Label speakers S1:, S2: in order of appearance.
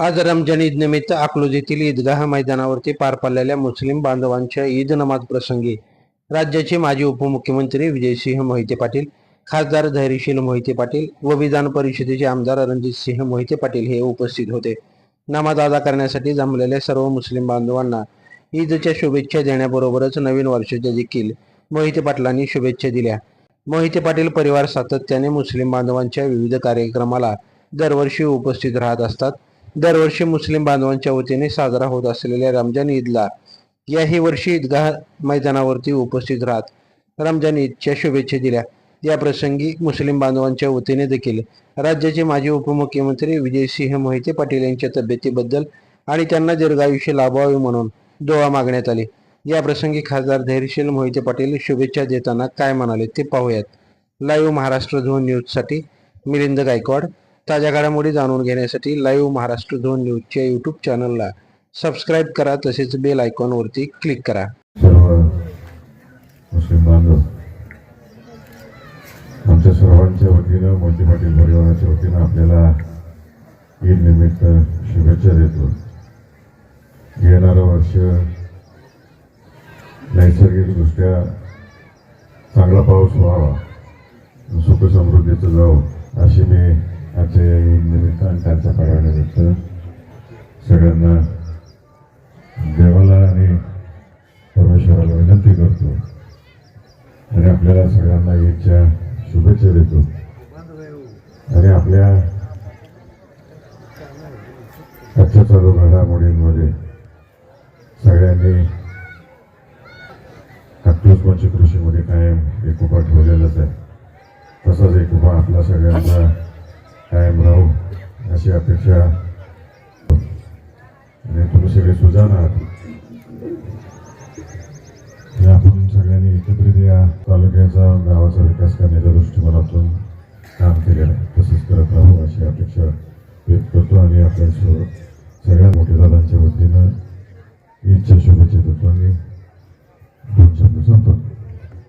S1: आज रमजान ईद निमित्त अकलूज येथील ईदगाह मैदानावरती पार पडलेल्या मुस्लिम बांधवांच्या ईद नमाज प्रसंगी राज्याचे माजी उपमुख्यमंत्री विजयसिंह मोहिते पाटील खासदार धैर्यशील मोहिते पाटील व विधान परिषदेचे आमदार रणजितसिंह मोहिते पाटील हे उपस्थित होते. नमाज अदा करण्यासाठी जमलेल्या सर्व मुस्लिम बांधवांना ईदच्या शुभेच्छा देण्याबरोबरच नवीन वर्षाच्या देखील मोहिते पाटलांनी शुभेच्छा दिल्या. मोहिते पाटील परिवार सातत्याने मुस्लिम बांधवांच्या विविध कार्यक्रमाला दरवर्षी उपस्थित राहत असतात. दरवर्षी मुस्लिम बांधवांच्या वतीने साजरा होत असलेल्या रमजान ईदला याही वर्षी ईदगाह मैदानावरती उपस्थित राहत रमजान ईदच्या शुभेच्छा दिल्या. या प्रसंगी मुस्लिम बांधवांच्या वतीने देखील राज्याचे माजी उपमुख्यमंत्री विजयसिंह मोहिते पाटील यांच्या तब्येतीबद्दल आणि त्यांना दीर्घायुष्य लाभावे म्हणून दुवा मागण्यात आली. या प्रसंगी खासदार धैर्यशील मोहिते पाटील शुभेच्छा देताना काय म्हणाले ते पाहूयात. लाईव्ह महाराष्ट्र झोन न्यूजसाठी मिलिंद गायकवाड ताज्या घडामोडी जाणून घेण्यासाठी लाईव्ह महाराष्ट्र झोन न्यूजच्या यूट्यूब चॅनलला सबस्क्राईब करा तसेच बेल आयकॉनवरती क्लिक करा.
S2: सर्व मुस्लिम बांधव आमच्या सर्वांच्या वतीनं मोती पाटील परिवाराच्या वतीनं आपल्याला ईद निमित्त शुभेच्छा देतो. येणारं वर्ष नैसर्गिकदृष्ट्या चांगला पाऊस व्हावा सुखसमृद्धीचं जाऊ जावं अशी मी आजच्या या ईद निमित्त आणि त्यांच्या पाडव्यानिमित्त सगळ्यांना देवाला आणि परमेश्वराला विनंती करतो. आणि आपल्याला सगळ्यांना ईदच्या शुभेच्छा देतो. आणि आपल्या आजच्या चालू घडामोडींमध्ये सगळ्यांनी कापूस पंच कृषीमध्ये कायम एकोपा ठेवलेलाच आहे. तसंच एकोपा आपला सगळ्यांचा कायम राहू अशी अपेक्षा. आणि तुम्ही सगळे सुजाण आहात. हे आपण सगळ्यांनी एकत्रित या तालुक्याचा गावाचा विकास करण्याच्या दृष्टिकोनातून काम केलेलं आहे. तसंच करत राहू अशी अपेक्षा व्यक्त करतो आणि आपल्या सर्व सगळ्या मोठ्या दादांच्या वतीनं ईदच्या शुभेच्छा देतो आणि दोन शब्द संपतो